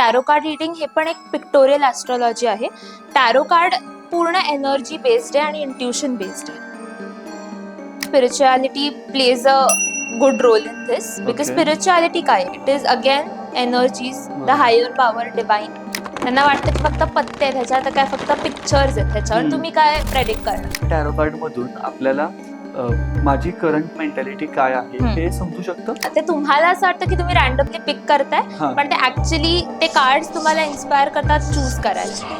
Tarot card reading हे पण एक पिक्टोरियल ॲस्ट्रॉलॉजी आहे टॅरो कार्ड पूर्ण एनर्जी बेस्ड आहे आणि इंट्युशन बेस्ड आहे spirituality plays a good role in this because. Spirituality काय it is again energies the. Higher power divine त्यांना वाटतं की फक्त पत्ते आहेत ह्याच्यात काय फक्त पिक्चर्स आहेत त्याच्यावर हम्म. तुम्ही काय प्रेडिक्ट करणार टॅरो कार्ड मधून आपल्याला माझी करंट मेंटॅलिटी काय आहे. हे समजू शकतं? ते तुम्हाला असं वाटतं की तुम्ही रॅन्डमली पिक करताय पण ते ऍक्च्युली ते कार्ड तुम्हाला इन्स्पायर करतात चूज करायला.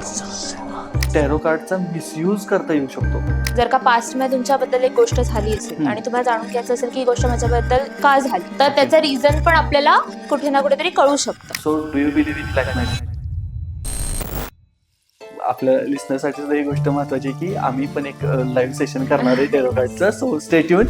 टॅरो कार्डचा मिसयूज करता येऊ शकतो. जर का पास्टमध्ये तुमच्याबद्दल एक गोष्ट झाली असेल. आणि तुम्हाला जाणून घ्यायचं असेल की ही गोष्ट माझ्याबद्दल का झाली तर त्याचं रिझन पण आपल्याला कुठे ना कुठेतरी कळू शकतं. So do you believe in आपल्या लिस्नरसाठी ही गोष्ट महत्वाची आहे की आम्ही पण एक लाईव्ह सेशन करणार आहे टेरो कार्डचं सो स्टेट्यून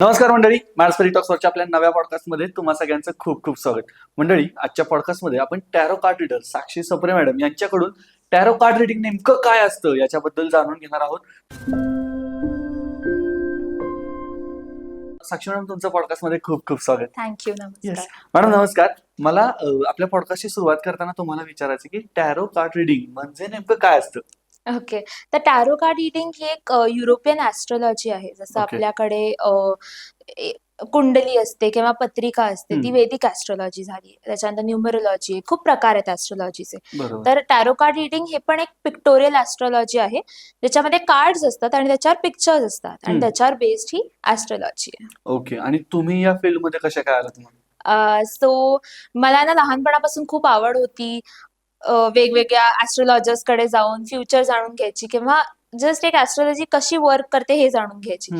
नमस्कार मंडळी मॅडस्परी टॉक्सवरच्या आपल्या नव्या पॉडकास्टमध्ये तुम्हा सगळ्यांचं खूप खूप स्वागत. मंडळी आजच्या पॉडकास्टमध्ये आपण tarot card reader Sakshi Sapre madam यांच्याकडून टॅरो कार्ड रिडिंग नेमकं काय असतं याच्याबद्दल जाणून घेणार आहोत. साक्षी मॅडम तुमचं पॉडकास्टमध्ये खूप खूप स्वागत. थँक्यू नमस्कार. मॅडम नमस्कार. मला आपल्या पॉडकास्टची सुरुवात करताना तुम्हाला विचारायचं की टॅरो कार्ड रिडिंग म्हणजे नेमकं काय असतं? ओके तर टॅरो कार्ड रिडिंग ही एक युरोपियन ॲस्ट्रॉलॉजी आहे. जसं Okay. आपल्याकडे कुंडली असते किंवा पत्रिका असते ती. वेदिक ॲस्ट्रॉलॉजी झाली. त्याच्यानंतर न्यूमरोलॉजी आहे खूप प्रकार आहेत ॲस्ट्रॉलॉजीचे बरोबर. तर टॅरो कार्ड रिडिंग हे पण एक पिक्टोरियल ॲस्ट्रॉलॉजी आहे ज्याच्यामध्ये कार्ड्स असतात आणि त्याच्यावर पिक्चर्स असतात आणि. त्याच्यावर बेस्ड ही ॲस्ट्रॉलॉजी आहे. ओके. आणि तुम्ही या फील्डमध्ये कशा काय आला तुम्हाला सो मला ना लहानपणापासून खूप आवड होती वेगवेगळ्या ॲस्ट्रॉलॉजर्सकडे जाऊन फ्युचर जाणून घ्यायची किंवा जस्ट एक ॲस्ट्रॉलॉजी कशी वर्क करते हे जाणून घ्यायची.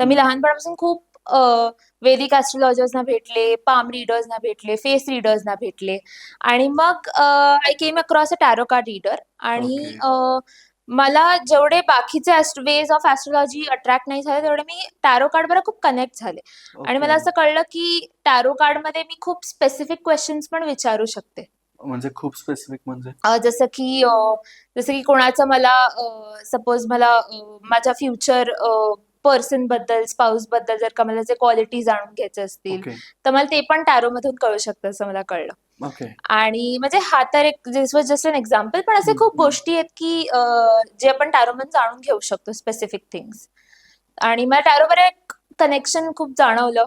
तर मी लहानपणापासून खूप वेदिक ॲस्ट्रॉलॉजर्सना भेटले पाम रिडर्सना भेटले फेस रिडर्सना भेटले. आणि मग I came across a tarot card reader आणि मला जेवढे बाकीचे वेज ऑफ ॲस्ट्रॉलॉजी अट्रॅक्ट नाही झाले तेवढे मी टॅरो कार्ड बरोबर खूप कनेक्ट झाले. आणि मला. असं कळलं की टॅरो कार्डमध्ये मी खूप स्पेसिफिक क्वेश्चन्स पण विचारू शकते. म्हणजे खूप स्पेसिफिक म्हणजे? जसं की जसं की कोणाचं मला सपोज मला माझ्या फ्युचर पर्सनबद्दल स्पाऊसबद्दल जर का मला जे क्वालिटी जाणून घ्यायचे असतील तर मला ते पण टॅरो मधून कळू शकतं असं मला कळलं. ओके आणि म्हणजे हा तर एक this was just an example पण असे खूप. गोष्टी आहेत की अ, जे आपण टॅरो मधून जाणून घेऊ शकतो स्पेसिफिक थिंग्स आणि मला टॅरोवर एक कनेक्शन खूप जाणवलं.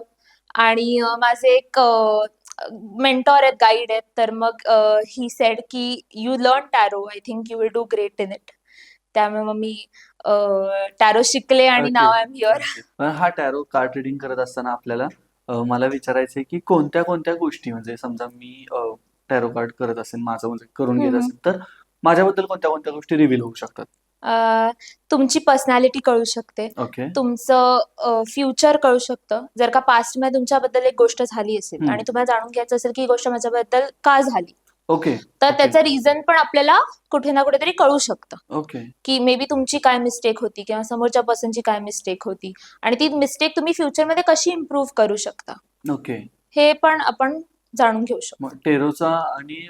आणि अ, माझे एक मेंटॉर आहेत गाईड आहेत तर मग ही सेड की you learn tarot I think you will do great in it त्यामुळे मग मी टॅरो शिकले आणि. नाव आय एम हिअर हा टॅरो कार्ड रिडिंग करत असताना आपल्याला मला विचारायचंय की कोणत्या कोणत्या गोष्टी म्हणजे समजा मी टॅरो कार्ड करत असेल माझं म्हणजे करून घेत. असेल तर माझ्याबद्दल कोणत्या कोणत्या गोष्टी रिव्हील होऊ शकतात? तुमची पर्सनॅलिटी कळू शकते. तुमचं फ्युचर कळू शकतं. जर का पास्टमध्ये तुमच्याबद्दल एक गोष्ट झाली असेल. आणि तुम्हाला जाणून घ्यायचं असेल की ही गोष्ट माझ्याबद्दल का झाली? ओके तर. त्याचं रिझन पण आपल्याला कुठे ना कुठेतरी कळू शकतं. ओके की मे बी तुमची काय मिस्टेक होती किंवा समोरच्या पर्सनची काय मिस्टेक होती. आणि ती मिस्टेक तुम्ही फ्युचरमध्ये कशी इम्प्रूव्ह करू शकता? ओके हे पण आपण जाणून घेऊ शकतो. मग टेरोचा आणि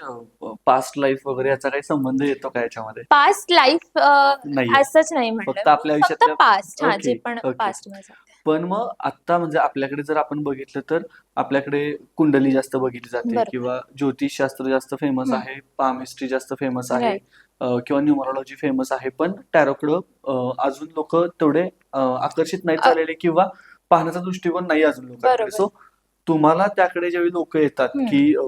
पास्ट लाईफ वगैरे याचा काही संबंध येतो का याच्यामध्ये? पास्ट लाईफ असंच नाही फक्त म्हणलं आपल्या फक्त आयुष्यातल्या पास्ट हा जे पण. पास्टमध्ये पण मग आता म्हणजे आपल्याकडे जर आपण बघितलं तर आपल्याकडे कुंडली जास्त बघितली जाते बरोबर. किंवा ज्योतिषशास्त्र जास्त फेमस हम्म. आहे पामिस्ट्री जास्त फेमस आहे Right. अ, किंवा न्यूमरोलॉजी फेमस आहे पण टॅरोकडं अजून लोक तेवढे अ, आकर्षित नाही अ- झालेले किंवा पाहण्याचा दृष्टिकोन नाही अजून लोकांकडे बरोबर. सो तुम्हाला त्याकडे ज्यावेळी लोक येतात हम्म. की अ,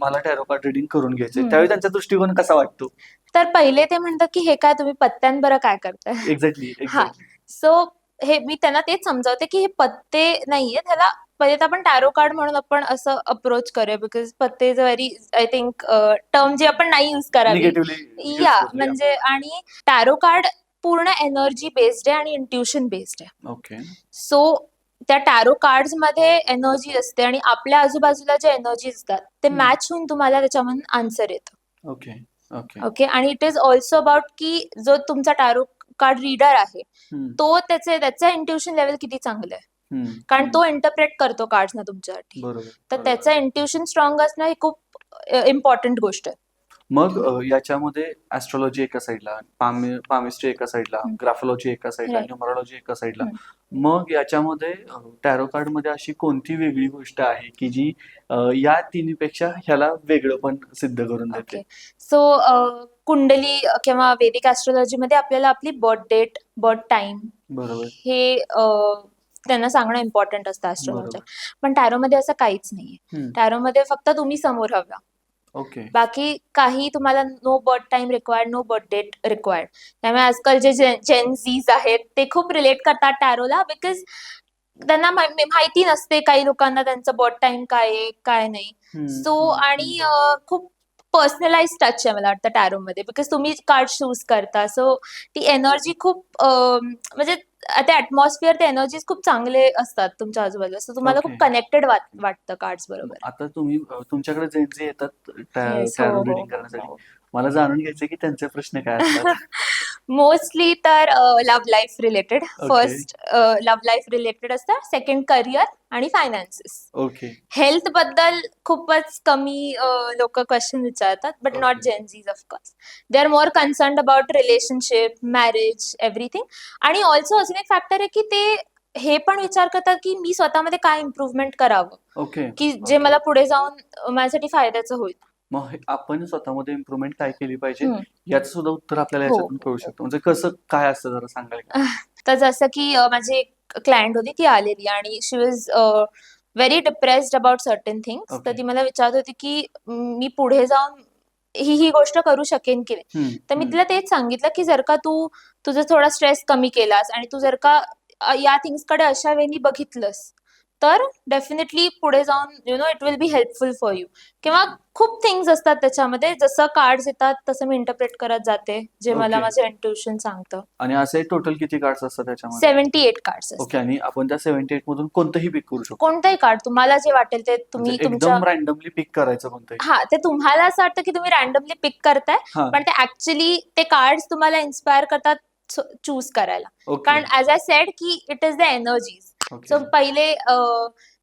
मला टॅरो कार्ड रिडिंग करून घ्यायचंय हम्म. त्यावेळी त्यांचा दृष्टिकोन कसा वाटतो तर पहिले ते म्हणतात की हे काय तुम्ही पत्त्यांबरं काय करताय एक्झॅक्टली हा. सो हे मी त्यांना तेच समजावते की हे पत्ते नाहीये त्याला पहिले तर आपण टॅरो कार्ड म्हणून आपण असं अप्रोच करूया बिकॉज पत्ते is a very I think term जी आपण नाही युज करावी. या म्हणजे आणि टॅरो कार्ड पूर्ण एनर्जी बेस्ड आहे आणि इंट्युशन बेस्ड आहे. ओके सो त्या टॅरो कार्ड्समध्ये एनर्जी असते आणि आपल्या आजूबाजूला जे एनर्जी असतात ते. मॅच होऊन तुम्हाला त्याच्यामधून आन्सर येतं. ओके ओके आणि इट इज ऑल्सो अबाउट की जो तुमचा टॅरो कार्ड रीडर आहे. तो त्याचे त्याचं इंट्युशन लेवल किती चांगलं आहे. कारण. तो इंटरप्रेट करतो कार्ड्स ना तुमच्यासाठी. तर. त्याचं इंट्युशन स्ट्रॉंग असणं ही खूप इम्पॉर्टंट गोष्ट आहे. मग याच्यामध्ये ऍस्ट्रॉलॉजी एका साईडला पामिस्ट्री एका साईडला. ग्राफोलॉजी एका साईडला. न्युमरॉलॉजी एका साईडला मग याच्यामध्ये टॅरो कार्डमध्ये अशी कोणती वेगळी गोष्ट आहे की जी या तिन्हीपेक्षा ह्याला वेगळं पण सिद्ध करून देते? सो कुंडली किंवा वेदिक ऍस्ट्रॉलॉजी मध्ये आपल्याला आपली बर्थ डेट बर्थ टाइम बरोबर. हे अ, त्यांना सांगणं इम्पॉर्टंट असतं ऍस्ट्रॉलॉजर पण टॅरो मध्ये असं काहीच नाहीये. हम्म. टॅरो मध्ये फक्त तुम्ही समोर हव्या ओके. बाकी काही तुम्हाला no birth time required no birth date required त्यामुळे आजकाल जे जेन झीज आहेत ते खूप रिलेट करतात टॅरोला बिकॉज त्यांना मा- माहिती नसते काही लोकांना त्यांचं बर्थ टाइम काय आहे काय नाही. हम्म, सो हम्म, आणि अ, खूप पर्सनलाइज टच आहे मला वाटतं टॅरो मध्ये बिकॉज तुम्ही कार्ड चूज करता. सो ती एनर्जी खूप म्हणजे ते ऍटमॉस्फिअर ते एनर्जीज खूप चांगले असतात तुमच्या आजूबाजूला. सो तुम्हाला खूप. कनेक्टेड वाटतं कार्ड्स बरोबर. आता तुम्ही तुमच्याकडे जे जे येतात हो, टॅरो हो, रिडिंग करण्यासाठी हो. मला जाणून घ्यायचं की त्यांचे प्रश्न काय असतात? मोस्टली तर love life related first love life related असतं. सेकंड करिअर आणि फायनान्सेस ओके हेल्थबद्दल खूपच कमी लोक क्वेश्चन विचारतात but not. Gen Zs of course they are more concern about relationship marriage everything आणि ऑल्सो अजून एक फॅक्टर आहे की ते हे पण विचार करतात की मी स्वतःमध्ये काय इम्प्रुव्हमेंट करावं? की जे. मला पुढे जाऊन माझ्यासाठी फायद्याचं होईल. मग आपण स्वतःमध्ये इम्प्रुव्हमेंट काय केली पाहिजे हम्म. याचं सुद्धा उत्तर आपल्याला हो, याच्यातून कळू शकतं म्हणजे कसं काय असतं जरा सांगाल का तर जसं की अ, माझी एक क्लायंट होती ती आलेली आणि she was very depressed about certain things तर Okay. ती मला विचारत होती की "म, मी पुढे जाऊन ही ही गोष्ट करू शकेन की नाही हम्म, तर मी हम्म. तिला तेच सांगितलं की जर का तू तुझं थोडा स्ट्रेस कमी केलास आणि तू जर का अ, या थिंग्सकडे अशा वेळी बघितलंस तर डेफिनेटली पुढे जाऊन you know it will be helpful for you किंवा खूप थिंग्स असतात त्याच्यामध्ये. जसं कार्ड्स येतात तसं मी इंटरप्रेट करत जाते जे मला Okay. माझं इंट्युशन सांगतं. आणि असे टोटल किती कार्ड्स असतात त्याच्यामध्ये? सेव्हन्टी एट कार्ड्स ओके आणि आपण त्या सेव्हन्टी एट मधून कोणतंही पिक करू शकतो. कोणतंही कार्ड तुम्हाला जे वाटेल ते तुम्ही म्हणजे तुमच्या एकदम रॅन्डमली पिक करायचं कोणतंही. हा ते तुम्हाला असं वाटतं की तुम्ही रॅन्डमली पिक करताय हा. पण ते ऍक्च्युली ते कार्ड तुम्हाला इन्स्पायर करतात चूज करायला. ओके कारण ऍज आय सेड की it is the energies so पहिले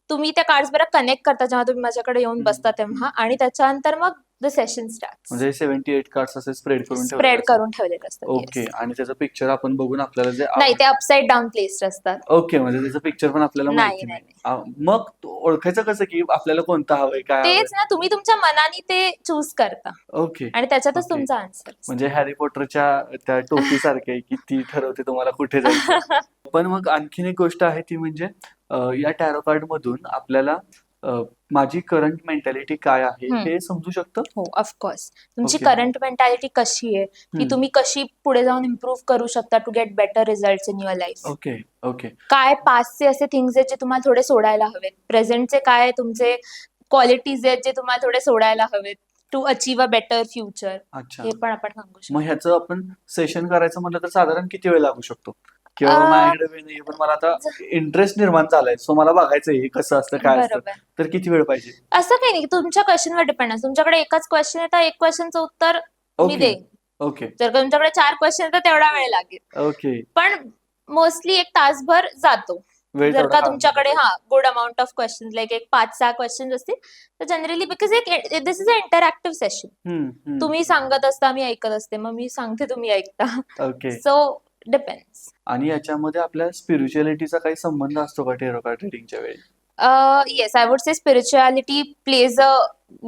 तुम्ही त्या कार्ड्स बरोबर कनेक्ट करता जेव्हा तुम्ही माझ्याकडे येऊन. बसता तेव्हा आणि त्याच्यानंतर मग द सेशन स्टार्ट म्हणजे सेव्हन्टी एट कार्ड्स असे स्प्रेड करून स्प्रेड करून ठेवलेले असतात ओके. आणि त्याचं पिक्चर आपण बघून आपल्याला जे नाही ते अपसाइड डाऊन प्लेस्ड असतात. ओके म्हणजे त्याचं पिक्चर पण आपल्याला नाही, माहिती नाही, मग ओळखायचं कसं की आपल्याला कोणतं हवंय काय तेच ना तुम्ही तुमच्या मनाने ते चूज करता. ओके आणि त्याच्यातच. तुमचा आन्सर म्हणजे हॅरी पॉटरच्या त्या टोपीसारखे आहे की ती ठरवते तुम्हाला कुठे जायचं. पण मग आणखीन एक गोष्ट आहे ती म्हणजे या टॅरो कार्ड मधून आपल्याला माझी करंट मेंटॅलिटी काय आहे. हे समजू शकतं? हो ऑफकोर्स तुमची. करंट मेंटॅलिटी कशी आहे की. तुम्ही कशी पुढे जाऊन इम्प्रूव्ह करू शकता to get better result in your life okay okay काय पाचचे असे थिंग्स आहेत जे तुम्हाला थोडे सोडायला हवेत? प्रेझेंटचे काय तुमचे क्वालिटीज आहेत जे तुम्हाला थोडे सोडायला हवेत to achieve a better future हे पण आपण सांगू शकतो. मग ह्याचं आपण सेशन करायचं म्हणलं तर साधारण किती वेळ लागू शकतो? किंवा अं, माझ्याकडे वेळ नाही पण मला आता इंटरेस्ट निर्माण झालाय. सो मला बघायचंय हे कसं असतं काय असतं. बरोबर. तर किती वेळ पाहिजे? असं काही नाही तुमच्या क्वेश्चनवर डिपेंड आहे. तुमच्याकडे एकच क्वेश्चन आहे तर एक क्वेश्चनचं उत्तर मी ओके देईन. ओके जर का तुमच्याकडे चार क्वेश्चन तर तेवढा वेळ लागेल. ओके पण मोस्टली एक तासभर जातो. वेळ जर तेवढा का तुमच्याकडे. हा good amount of question like एक पाच सहा क्वेश्चन असतील तर जनरली बिकॉज एक this is a interactive session hmm, hmm. तुम्ही सांगत असता मी ऐकत असते. मग मी सांगते तुम्ही ऐकता. ओके सो डिपेंड्स आणि याच्यामध्ये आपल्या स्पिरिच्युअलिटीचा काही संबंध असतो का टेरो कार्ड रिडिंगच्या वेळी? Yes I would say spirituality plays a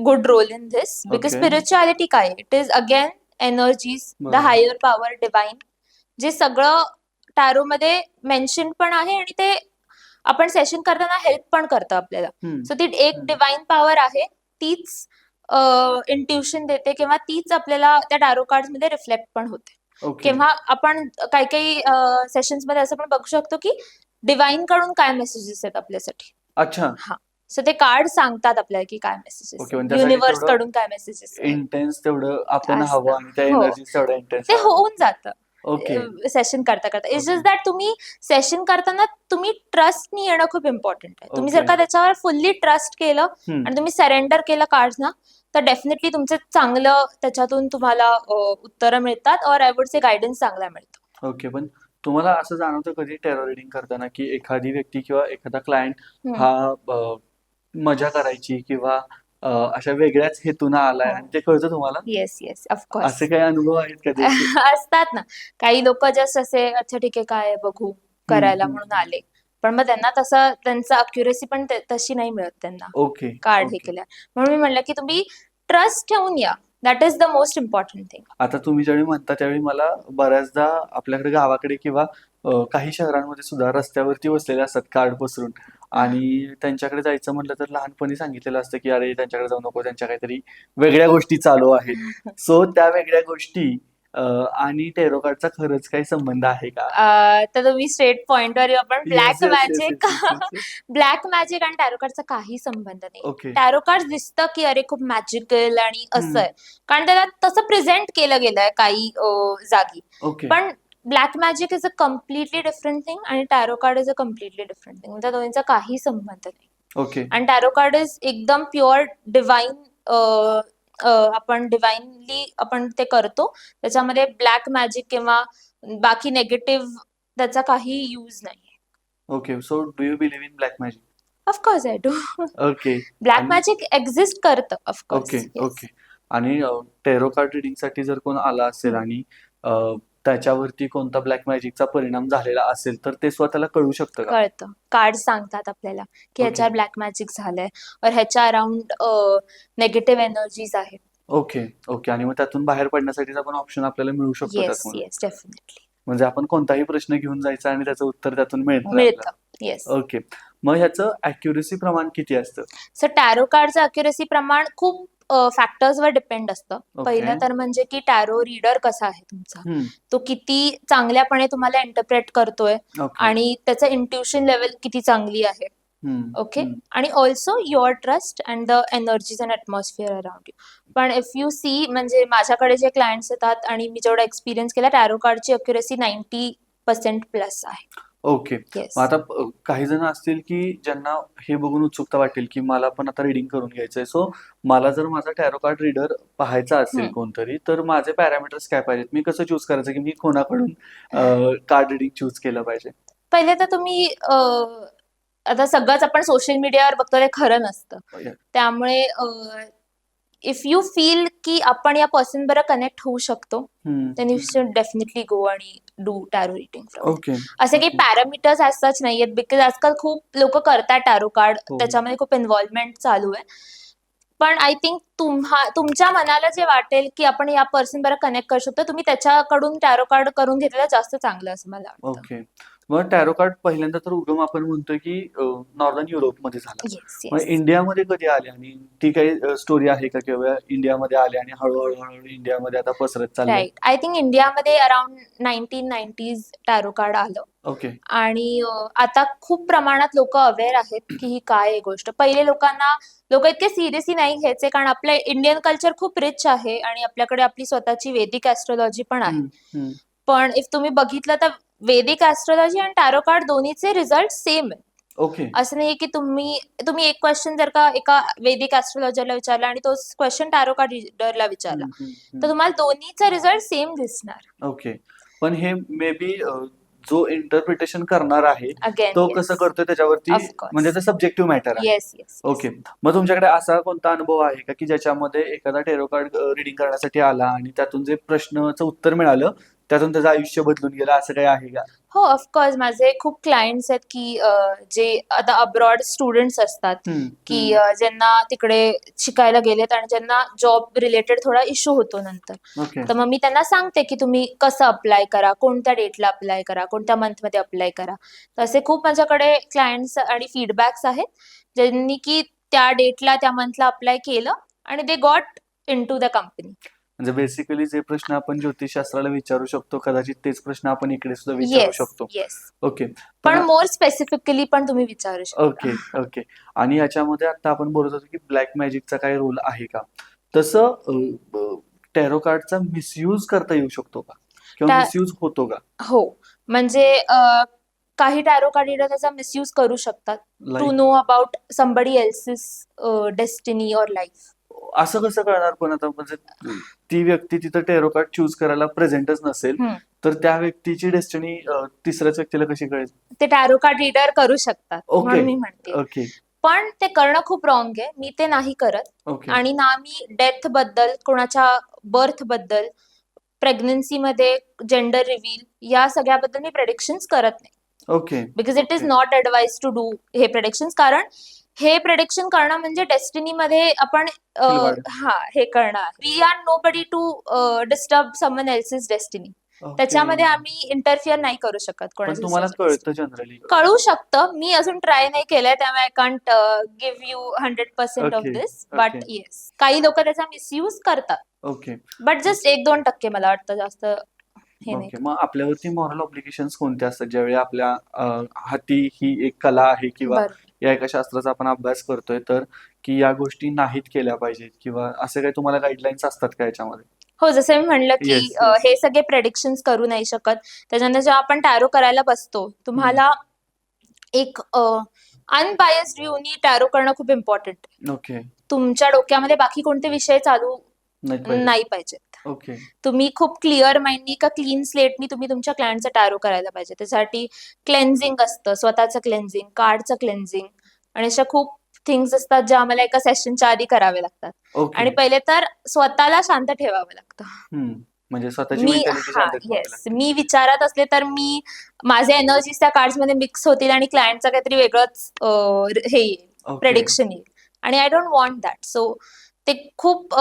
good role in this because. Spirituality काय? It is again energies the. Higher power divine जे सगळं टॅरोमध्ये मेन्शन पण आहे आणि ते आपण सेशन करताना हेल्प पण करतं आपल्याला. सो ती एक. डिवाइन पॉवर आहे. तीच इंट्युशन देते किंवा तीच आपल्याला त्या टॅरो कार्डमध्ये रिफ्लेक्ट पण होते. ओके किंवा आपण काही काही सेशन्समध्ये असं पण बघू शकतो की डिवाइनकडून काय मेसेजेस आहेत आपल्यासाठी. अच्छा. सो ते कार्ड सांगतात आपल्याला की काय मेसेजेस Okay, म्हणजे त्यासाठी युनिव्हर्स तेवढं कडून काय मेसेजेस इंटेन्स तेवढं आपण असतं. हवं आणि त्या हो. एनर्जी तेवढ्या इंटेन्स ते होऊन जातं. सेशन करता करता इट्स. जस्ट दॅट तुम्ही सेशन करताना तुम्ही ट्रस्टनी येणं खूप इम्पॉर्टंट आहे तुम्ही जर. का त्याच्यावर फुल्ली ट्रस्ट केलं आणि तुम्ही सरेंडर केलं कार्ड्सना तर डेफिनेटली तुमचं चांगलं त्याच्यातून तुम्हाला उत्तरं मिळतात और आय वुड से गायडन्स चांगला मिळतो ओके पण तुम्हाला असं जाणवतं कधी टेरो रिडिंग करताना की एखादी व्यक्ती किंवा एखादा क्लायंट. हा मजा करायची किंवा अं, अशा वेगळ्याच हेतून आलाय हो. आणि ते कळतं तुम्हाला? येस येस ऑफकोर्स असे काही अनुभव आहेत का? असतात ना. काही लोक जस्ट असे अच्छा ठीक आहे काय आहे बघू करायला हम्म. म्हणून आले. पण मग त्यांना तसं त्यांचं अक्युरेसी पण ते- तशी नाही मिळत त्यांना. ओके कार्ड हे ओके. केल्या म्हणून मी म्हणलं की तुम्ही ट्रस्ट ठेवून या. That is the most important thing आता तुम्ही ज्यावेळी म्हणता त्यावेळी मला बऱ्याचदा आपल्याकडे गावाकडे किंवा अं, काही शहरांमध्ये सुद्धा रस्त्यावरती बसलेले असतात कार्ड पसरून. आणि त्यांच्याकडे जायचं म्हटलं तर लहानपणी सांगितलेलं असतं की अरे त्यांच्याकडे जाऊ नको त्यांच्या काहीतरी वेगळ्या गोष्टी चालू आहेत. सो त्या वेगळ्या गोष्टी आणि टेरो कार्डचा खरंच काही संबंध आहे का? तर तुम्ही स्ट्रेट पॉइंटवर येऊ. आपण ब्लॅक मॅजिक. ब्लॅक मॅजिक आणि टॅरो कार्डचा काही संबंध नाही. टॅरो कार्ड दिसतं की अरे खूप मॅजिकल आणि असं. आहे. कारण त्याला तसं प्रेझेंट केलं गेलंय काही जागी. पण black magic is a completely different thing आणि tarot card is a completely different thing त्या दोन्हीचा काही संबंध नाही. ओके आणि टॅरो कार्ड इज एकदम प्युअर डिवाइन आपण डिवाइनली आपण ते करतो. त्याच्यामध्ये ब्लॅक मॅजिक किंवा बाकी नेगेटिव्ह त्याचा काही यूज नाही. Okay so do you believe in black magic of course I do okay black magic exist करतं ऑफकोर्स ओके ओके आणि टेरो कार्ड रिडिंगसाठी जर कोण आला असेल. आणि त्याच्यावरती कोणता ब्लॅक मॅजिकचा परिणाम झालेला असेल तर ते स्वतःला कळू शकतं का? कळतं. कार्ड सांगतात आपल्याला की Okay. ह्याच्यावर ब्लॅक मॅजिक झालंय. और ह्याच्या अराउंड नेगेटिव्ह एनर्जीज आहेत. ओके ओके आणि मग त्यातून बाहेर पडण्यासाठीचा पण ऑप्शन आपल्याला मिळू शकतो येस त्यातून. येस डेफिनेटली म्हणजे आपण कोणताही प्रश्न घेऊन जायचा आणि त्याचं उत्तर त्यातून मिळणार आपल्याला. मिळतं. येस ओके मग ह्याचं अॅक्युरेसी प्रमाण किती असतं? सो टॅरो कार्डचं अक्युरेसी प्रमाण खूप फॅक्टर्स वर डिपेंड असतं. पहिलं तर म्हणजे की टॅरो रीडर कसा आहे तुमचा? तो किती चांगल्यापणे तुम्हाला इंटरप्रेट करतोय आणि त्याचं इंट्युशन लेवल किती चांगली आहे. ओके आणि also your trust and the energies and atmosphere around you पण इफ यू सी म्हणजे माझ्याकडे जे क्लायंट्स येतात आणि मी जेवढा एक्सपिरियन्स केला टॅरो कार्डची अक्युरेसी नाईन्टी पर्सेंट प्लस आहे. ओके. येस मग आता अ, काही जण असतील की ज्यांना हे बघून उत्सुकता वाटेल की मला पण आता रिडिंग करून घ्यायचंय. सो मला जर माझा टॅरो कार्ड रीडर पाहायचा असेल हम्म. कोणतरी तर माझे पॅरामीटर्स काय पाहिजेत? मी कसं चूज करायचं की मी कोणाकडून कार्ड रिडिंग चूज केलं पाहिजे? पहिले तर तुम्ही अं, आता सगळंच आपण सोशल मीडियावर बघतो ते खरं नसतं. Yeah. त्यामुळे इफ यू फील की आपण या पर्सन बरोबर कनेक्ट होऊ शकतो हम्म, then you should definitely go आणि do tarot reading from okay असे काही. पॅरामीटर्स ॲज सच नाहीयेत बिकॉज आजकाल खूप लोक करतात टॅरो कार्ड हो. त्याच्यामध्ये खूप इन्व्हॉल्वमेंट चालू आहे. पण आय थिंक तुम्हा तुमच्या मनाला जे वाटेल की आपण या पर्सन बरोबर कनेक्ट करू शकतो तुम्ही त्याच्याकडून टॅरो कार्ड करून घेतलेलं जास्त चांगलं असं मला वाटतं. ओके मग टॅरो कार्ड पहिल्यांदा तर उगम आपण म्हणतोय की नॉर्दर्न युरोपमध्ये झाला. मग इंडियामध्ये कधी आले आणि ती काही स्टोरी आहे का किंवा इंडियामध्ये आले आणि हळूहळू हळूहळू इंडियामध्ये आता पसरत चाललंय राईट आय थिंक इंडियामध्ये around nineteen nineties tarot card आलं. ओके आणि अं, आता खूप प्रमाणात लोक अवेअर आहेत की ही काय आहे गोष्ट. पहिले लोकांना लोक इतके सिरियसली नाही घ्यायचे कारण आपलं इंडियन कल्चर खूप रिच आहे आणि आपल्याकडे आपली स्वतःची वेदिक ऍस्ट्रॉलॉजी पण आहे. हम्म, हम्म. पण इफ तुम्ही बघितलं तर वेदिक ऍस्ट्रॉलॉजी आणि टॅरो कार्ड दोन्हीचे रिझल्ट सेम आहे. ओके असं नाही की तुम्ही तुम्ही एक क्वेश्चन जर का एका वेदिक ऍस्ट्रॉलॉजरला विचारला आणि तोच क्वेश्चन टॅरो कार्ड रीडरला विचारला. तर तुम्हाला दोन्हीचा रिझल्ट सेम दिसणार. ओके पण हे मे बी जो इंटरप्रिटेशन करणार आहे तो कसं करतोय त्याच्यावरती Of course. म्हणजे ते सब्जेक्टिव्ह मॅटर आहे. येस येस ओके मग तुमच्याकडे असा कोणता अनुभव आहे का की ज्याच्यामध्ये एखादा टेरो कार्ड रिडिंग करण्यासाठी आला आणि त्यातून जे प्रश्नाचं उत्तर मिळालं त्यातून त्याचं आयुष्य बदलून गेलं असं काही आहे का? हो ऑफकोर्स माझे खूप क्लायंट्स आहेत की अं, जे आता अब्रॉड स्टुडंट्स असतात हम्म, की हम्म. अं, ज्यांना तिकडे शिकायला गेलेत आणि ज्यांना जॉब रिलेटेड थोडा इश्यू होतो नंतर. ओके तर मग मी त्यांना सांगते की तुम्ही कसं अप्लाय करा कोणत्या डेटला अप्लाय करा कोणत्या मंथमध्ये अप्लाय करा. तर असे खूप माझ्याकडे क्लायंट्स आणि फीडबॅक्स आहेत ज्यांनी की त्या डेटला त्या मंथला अप्लाय केलं आणि they got into the company म्हणजे बेसिकली जे प्रश्न आपण ज्योतिषशास्त्राला विचारू शकतो कदाचित तेच प्रश्न आपण इकडे सुद्धा विचारू शकतो. येस ओके पण मोर स्पेसिफिकली पण तुम्ही विचारू शकता. ओके ओके आणि याच्यामध्ये आता आपण बोलत होतो की ब्लॅक मॅजिकचा काही रोल आहे का? तसं टॅरो कार्डचा मिसयूज करता येऊ शकतो का? किंवा त्या- मिसयूज होतो का? हो. म्हणजे अं, काही टॅरो कार्ड रीडर त्याचा मिसयूज करू शकतात. To know about somebody else's destiny और लाईफ असं कसं कळणार पण आता? म्हणजे ती व्यक्ती तिथं टेरो कार्ड चूज करायला प्रेझेंटच नसेल हम्म. तर त्या व्यक्तीची डेस्टिनी तिसऱ्याच व्यक्तीला कशी कळेल? ते टॅरो कार्ड रीडर करू शकतात Okay. म्हणून मी म्हणते. ओके पण ते करणं खूप रॉंग आहे. मी ते नाही करत. ओके आणि ना मी डेथबद्दल कोणाच्या बर्थबद्दल प्रेग्नन्सी मध्ये जेंडर रिव्हील या सगळ्याबद्दल मी प्रेडिक्शन्स करत नाही. Okay because it is. Not advise to do हे प्रेडिक्शन कारण हे प्रेडिक्शन करणं म्हणजे डेस्टिनी मध्ये आपण अ. हा हे करणं we are nobody to disturb someone else's destiny त्याच्यामध्ये आम्ही इंटरफिअर नाही करू शकत पण तुम्हाला decisions. कळतं जनरली कळू शकतं. मी अजून ट्राय नाही केलंय त्यामुळे I can't give you hundred percent of Okay, this but okay. Yes काही लोक त्याचा मिसयूज करतात. ओके बट जस्ट एक दोन टक्के मला वाटतं जास्त हे नाही. ओके मग आपल्यावरती मॉरल ऑब्लिगेशन कोणते असतात? ज्यावेळी आपल्या अं, हाती ही एक कला आहे किंवा बरं. या एका शास्त्राचा आपण अभ्यास करतोय तर की या गोष्टी नाहीत केल्या पाहिजेत किंवा असे काही तुम्हाला गाईडलाईन्स असतात का याच्यामध्ये? हो जसं मी म्हणलं की Yes, अ, yes. हे सगळे प्रेडिक्शन्स करू नाही शकत. त्याच्यानंतर जेव्हा आपण टॅरो करायला बसतो तुम्हाला एक अनबायस्ड व्ह्यूनी टॅरो करणं खूप इम्पॉर्टंट ओके तुमच्या डोक्यामध्ये बाकी कोणते विषय चालू पाहिजे नाही पाहिजेत. ओके. तुम्ही खूप क्लिअर माइंडनी का क्लीन स्लेटनी तुम्ही तुमच्या क्लायंटचा टॅरो करायला पाहिजे. त्यासाठी क्लेन्झिंग असतं स्वतःचं क्लेन्झिंग कार्डचं क्लेन्झिंग आणि अशा खूप थिंग्स असतात ज्या आम्हाला एका सेशनच्या आधी करावे लागतात. आणि पहिले तर स्वतःला शांत ठेवावं लागतं. म्हणजे मी हा येस मी विचारात असले तर मी माझे एनर्जीज त्या कार्ड्समध्ये मिक्स होतील आणि क्लायंटचं काहीतरी वेगळंच हे येईल प्रेडिक्शन येईल. आणि I don't want that so ते खूप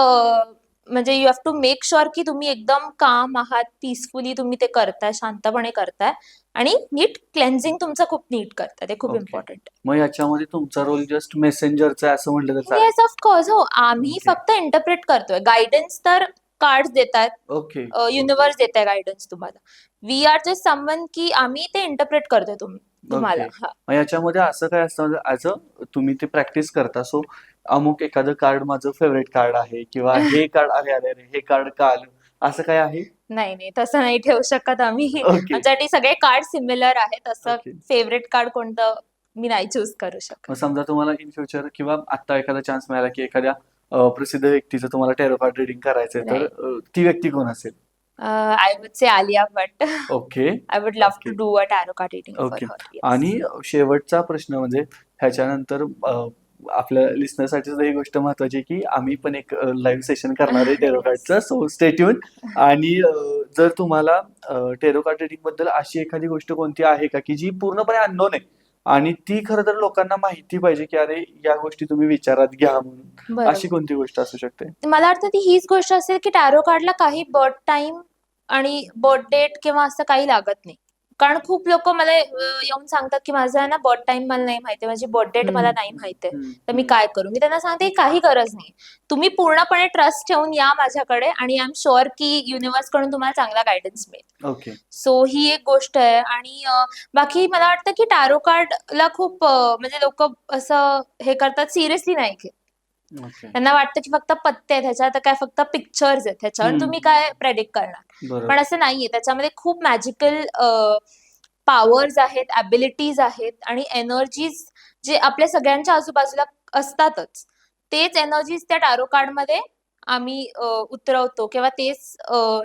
म्हणजे you have to make sure की तुम्ही एकदम काम आहात पीसफुली तुम्ही ते करताय शांतपणे करताय आणि नीट क्लेन्झिंग तुमचं खूप नीट करताय ते खूप Okay. इम्पॉर्टंट मग याच्यामध्ये तुमचा रोल जस्ट मेसेंजरचा आहे असं म्हटलं तर येस ऑफकोर्स हो आम्ही Okay. फक्त इंटरप्रेट करतोय. गायडन्स तर कार्ड देतात ओके युनिव्हर्स देत आहे गायडन्स तुम्हाला. वी आर जस्ट समवन की आम्ही ते इंटरप्रेट करतोय तुम- तुम्हाला. हा. मग याच्यामध्ये असं काय असतं ऍज अ तुम्ही ते प्रॅक्टिस करता. सो अमुक एखादं कार्ड माझं फेवरेट कार्ड आहे किंवा हे कार्ड अरे अरे अरे हे कार्ड का आलं? असं काय आहे? नाही नाही तसं नाही ठेवू शकत आम्ही. ओके आमच्यासाठी सगळे कार्ड सिमिलर आहेत. असं ओके फेवरेट कार्ड कोणतं मी नाही चूज करू शकत. मग समजा तुम्हाला इन फ्युचर किंवा आता एखादा चान्स मिळाला की एखाद्या अं, प्रसिद्ध व्यक्तीचं तुम्हाला टेरो कार्ड रिडिंग करायचंय तर Right. अं, ती व्यक्ती कोण असेल? I would say Alia Bhatt. Okay I would love to Okay. Do a tarot card reading Okay. आणि शेवटचा प्रश्न म्हणजे ह्याच्यानंतर अं, आपल्या लिस्नरसाठी सुद्धा ही गोष्ट महत्वाची की आम्ही पण एक लाईव्ह सेशन करणार आहे टेरो कार्डचं सो स्टेट्यून आणि जर तुम्हाला टेरो कार्डबद्दल अशी एखादी गोष्ट कोणती आहे का की जी पूर्णपणे अननोन आहे? आणि ती खरं तर लोकांना माहिती पाहिजे की अरे या गोष्टी तुम्ही विचारात घ्या म्हणून. अशी कोणती गोष्ट असू शकते? मला वाटतं ती हीच गोष्ट असेल की टॅरो कार्डला काही बर्थ टाइम आणि बर्थ डेट किंवा असं काही लागत नाही. कारण खूप लोक मला येऊन सांगतात की माझा आहे ना बर्थ टाइम मला नाही माहिती माझी बर्थ डेट मला. नाही माहिती. तर मी काय करू? मी त्यांना सांगते काही गरज नाही. तुम्ही पूर्णपणे ट्रस्ट ठेवून या माझ्याकडे आणि आय एम शुअर की युनिव्हर्सकडून तुम्हाला चांगला गायडन्स मिळेल. ओके सो ही एक गोष्ट आहे आणि बाकी मला वाटतं की टॅरो कार्डला खूप म्हणजे लोक असं हे करतात सिरियसली नाही घेत त्यांना वाटतं की फक्त पत्ते आहेत ह्याच्यात काय फक्त पिक्चर्स आहेत ह्याच्यावर. तुम्ही काय प्रेडिक्ट करणार? पण असं नाहीये त्याच्यामध्ये खूप मॅजिकल पॉवर्स आहेत ॲबिलिटीज आहेत आणि एनर्जीज जे आपल्या सगळ्यांच्या आजूबाजूला असतातच तेच एनर्जीज त्या टॅरो कार्डमध्ये आम्ही उतरवतो किंवा तेच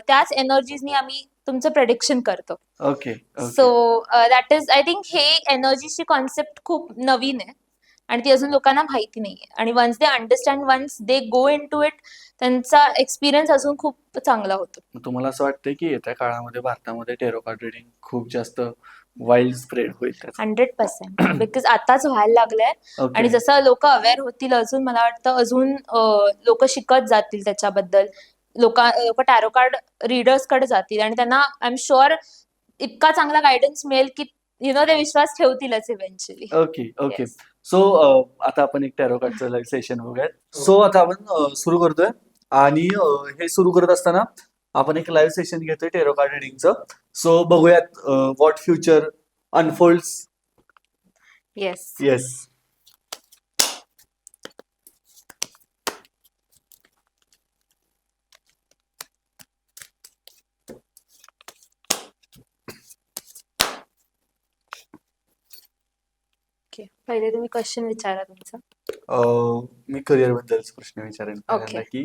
त्याच एनर्जीजनी आम्ही तुमचं प्रेडिक्शन करतो. Okay so that is I think हे एनर्जीची कॉन्सेप्ट खूप नवीन आहे. आणि ती अजून लोकांना माहिती नाहीये. आणि once they understand once they go into it त्यांचा एक्सपिरियन्स अजून खूप चांगला होतो. तुम्हाला असं वाटतंय की येत्या काळामध्ये भारतामध्ये टेरो कार्ड रिडिंग खूप जास्त वाईल्ड स्प्रेड होईल हंड्रेड पर्सेंट बिकॉज आताच व्हायला लागलंय. आणि जसं लोक अवेअर होतील अजून मला वाटतं अजून लोक शिकत जातील त्याच्याबद्दल. लोक लोक टॅरो कार्ड रीडर्सकडे जातील. आणि त्यांना आय एम शुअर इतका चांगला गायडन्स मिळेल की यु नो ते विश्वास ठेवतीलच इव्हेंच्युअली ओके ओके सो आता आपण एक टॅरो कार्डचं सेशन बघूयात. सो आता आपण सुरू करतोय. आणि हे सुरू करत असताना आपण एक लाईव्ह सेशन घेतोय टेरो कार्ड रिडिंगचं सो बघूयात what future unfolds yes yes okay पहिले तुम्ही क्वेश्चन विचारा तुमचा. मी करिअर बद्दलच प्रश्न विचारेन. पहिल्यांदा की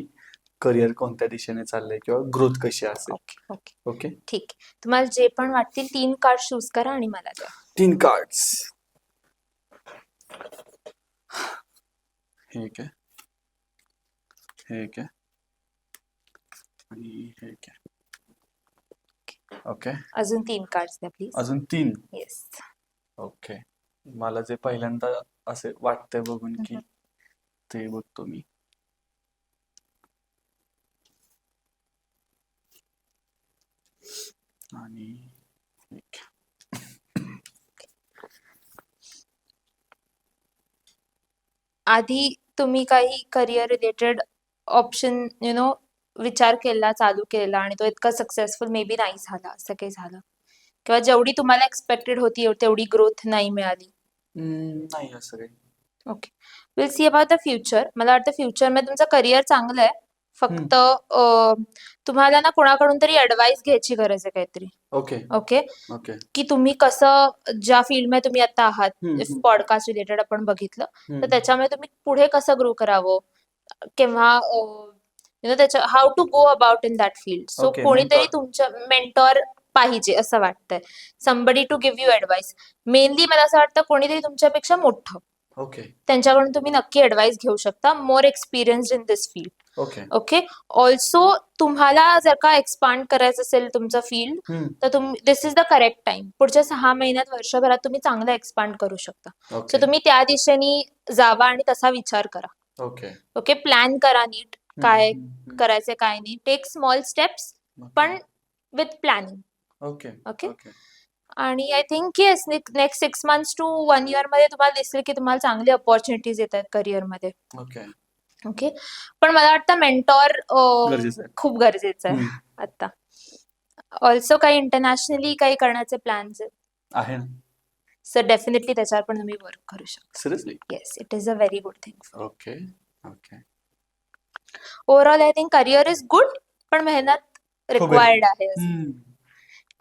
करिअर कोणत्या दिशेने चाललंय किंवा ग्रोथ कशी असेल. ओके ओके ओके ठीक. तुम्हाला जे पण वाटतील तीन कार्ड चूज करा आणि मला द्या. तीन कार्ड्स हे एक आहे. हे एक आहे. आणि हे एक आहे. ओके अजून तीन कार्ड्स द्या प्लीज अजून तीन? येस ओके मला जे पहिल्यांदा असे वाटतंय बघून की. ते बघतो मी. आणि आधी तुम्ही काही career related option you know विचार केला चालू केला आणि तो इतका सक्सेसफुल मे बी नाही झाला असं काही झालं. किंवा जेवढी तुम्हाला एक्सपेक्टेड होती तेवढी ग्रोथ नाही मिळाली. हम्म, नाही असं काही. Okay. Will see about the future मला वाटतं फ्युचरमध्ये तुमचं करिअर चांगलं आहे. फक्त अं, तुम्हाला ना कोणाकडून तरी ऍडवाइस घ्यायची गरज आहे काहीतरी. ओके. ओके? ओके. की तुम्ही कसं ज्या फील्डमध्ये तुम्ही आता आहात इफ. पॉडकास्ट रिलेटेड आपण बघितलं तर हम्म, त्याच्यामध्ये तुम्ही पुढे कसं ग्रो करावं? किंवा यु नो त्याच्या how to go about in that field so कोणीतरी mentor. तुमचं मेंटॉर पाहिजे असं वाटतंय. Somebody to give you advice mainly मला असं वाटतं कोणीतरी तुमच्यापेक्षा मोठं. ओके त्यांच्याकडून तुम्ही नक्की ऍडवाइस घेऊ शकता. More experience in this field okay okay also तुम्हाला जर का एक्सपांड करायचं असेल तुमचं फील्ड तर तुम्ही this is the correct time पुढच्या सहा महिन्यात वर्षभरात तुम्ही चांगलं एक्सपांड करू शकता. सो तुम्ही त्या दिशेने जावा आणि तसा विचार करा. ओके ओके प्लॅन करा नीट. काय करायचे काय नाही. Take small steps. पण with planning okay okay? Okay. आणि I think yes next six months to one इयरमध्ये तुम्हाला दिसेल की तुम्हाला चांगली अपॉर्च्युनिटीज येत आहेत करिअरमध्ये ओके. ओके? पण मला वाटतं मेंटॉर गरजेचं आहे. खूप गरजेचं आहे आता. ऑल्सो काही इंटरनॅशनली काही करण्याचे प्लॅन्स आहेत. आहे ना. सर डेफिनेटली त्याच्यावर पण तुम्ही वर्क करू शकता. Seriously yes it is a very good thing okay okay overall I think career is good पण मेहनत रिक्वायर्ड आहे.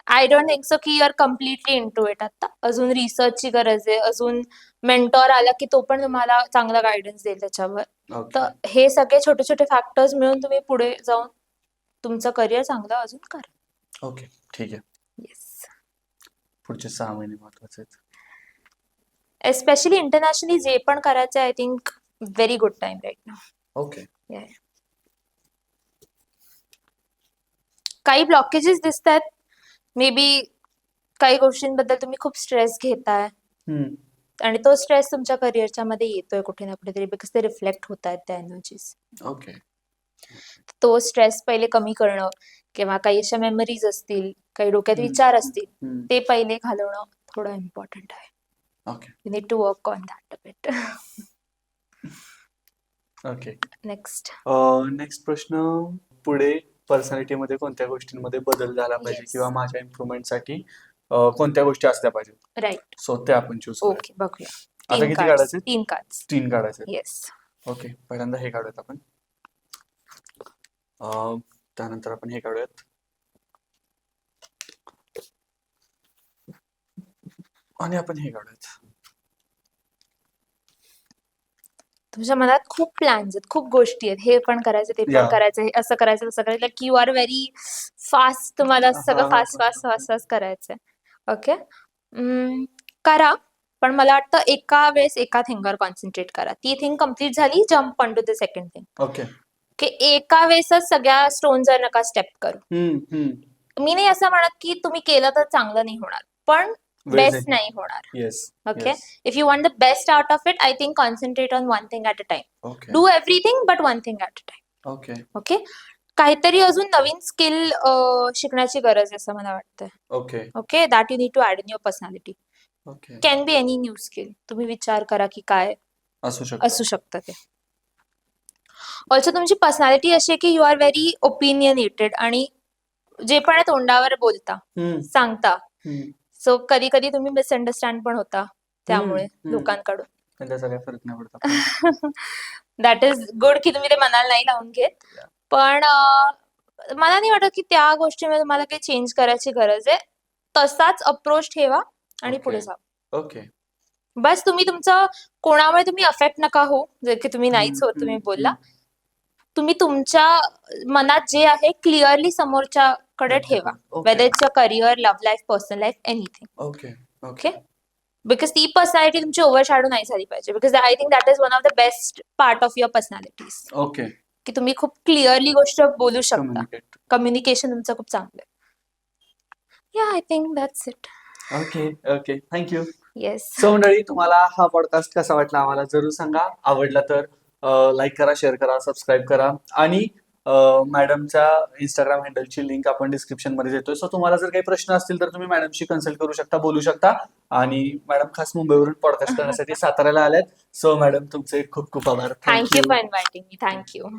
आय डोंट थिंक सो की your completely in to it आता. अजून रिसर्चची गरज आहे. अजून मेंटॉर आला की तो पण तुम्हाला चांगला गायडन्स देईल त्याच्यावर. तर हे सगळे छोटे छोटे फॅक्टर्स मिळून तुम्ही पुढे जाऊन तुमचं करिअर चांगलं अजून करा. ओके ठीक आहे. येस पुढचे सहा महिने महत्त्वाचे आहेत. एस्पेशली इंटरनॅशनली जे पण करायचं I think very good time right now okay काही ब्लॉकेजेस दिसत आहेत मे बी काही गोष्टींबद्दल तुम्ही खूप स्ट्रेस घेताय. आणि तो स्ट्रेस तुमच्या करिअरच्या मध्ये येतोय कुठे ना कुठेतरी बिकॉज ते रिफ्लेक्ट होत आहेत त्या एनर्जीज ओके तो स्ट्रेस पहिले कमी करणं किंवा काही अशा मेमरीज असतील काही डोक्यात. विचार असतील ते पहिले घालवणं थोडं इम्पॉर्टंट आहे. Okay you need to work on that bit okay next next प्रश्न पुढे पर्सनॅलिटी मध्ये कोणत्या गोष्टींमध्ये बदल झाला पाहिजे Yes. किंवा माझ्या इम्प्रुव्हमेंटसाठी अं, कोणत्या गोष्टी असल्या पाहिजेत राईट सो ते आपण चूज ओके बघूया. आता तीन किती काढायचे? तीन कार्ड्स तीन काढायचे. येस ओके पहिल्यांदा हे काढूयात आपण. अं, त्यानंतर आपण हे काढूयात. आणि आपण हे काढूयात. तुमच्या मनात खूप प्लॅन्स आहेत खूप गोष्टी आहेत. हे पण करायचं ते पण Yeah. करायचं हे असं करायचं तसं करायचं की यू आर व्हेरी फास्ट तुम्हाला सगळं हा, फास्ट फास्ट फास्ट फास्ट करायचंय. ओके करा पण मला वाटतं एका वेळेस एका थिंगवर कॉन्सन्ट्रेट करा. ती थिंग कंप्लीट झाली jump on to the second thing okay की एका वेळेसच सगळ्या स्टोनवर नका स्टेप करू. हम्म हम्म. मी नाही असं म्हणत की तुम्ही केलं तर चांगलं नाही होणार. पण बेस्ट नाही होणार yes okay if you want the best out of it I think concentrate on one thing at a time okay do everything but one thing at a time okay okay काहीतरी अजून नवीन skill शिकण्याची गरज आहे असं मला वाटतं okay okay that you need to add in your personality can be any new skill तुम्ही विचार करा की काय असू शकतं. असू शकतं ते. ऑल्सो तुमची पर्सनॅलिटी अशी आहे की यू आर व्हेरी ओपिनियनेटेड आणि जे पण तोंडावर बोलता सांगता. सो कधी कधी तुम्ही मिसअंडरस्टँड पण होता त्यामुळे हम्म. लोकांकडून पण त्याचा काही फरक नाही पडत आपल्याला. दॅट इज गुड की तुम्ही ते मनाला नाही लावून घेत Yeah. पण अं, मला नाही वाटत की त्या गोष्टीमध्ये तुम्हाला काही चेंज करायची गरज आहे तसाच अप्रोच ठेवा आणि पुढे. जा ओके बस तुम्ही तुमचं कोणामुळे तुम्ही अफेक्ट नका हो जे की तुम्ही नाहीच होत तुम्ही हम्म, बोलला तुम्ही तुमच्या मनात जे आहे क्लिअरली समोरच्याकडे Okay. ठेवा. Whether it's your career love life personal life anything okay okay because ती पर्सनॅलिटी तुमची ओव्हरशॅडो नाही झाली पाहिजे. Because I think that is one of the best part of your personalities okay की तुम्ही खूप क्लिअरली गोष्ट बोलू शकता. कम्युनिकेशन तुमचं खूप चांगलं आहे. Yeah I think that's it okay okay thank you yes so मंडळी तुम्हाला हा पॉडकास्ट कसा वाटला आम्हाला जरूर सांगा. आवडला तर लाईक करा शेअर करा सबस्क्राईब करा. आणि मॅडमच्या इंस्टाग्राम हँडलची लिंक आपण डिस्क्रिप्शनमध्ये देतोय. सो तुम्हाला जर काही प्रश्न असतील तर तुम्ही मॅडमशी कन्सल्ट करू शकता बोलू शकता. आणि मॅडम खास मुंबईवरून पॉडकास्ट करण्यासाठी साताऱ्याला आल्यात. सो मॅडम तुमचे खूप खूप आभार. थँक्यू फॉर इन्व्हायटिंग मी थँक्यू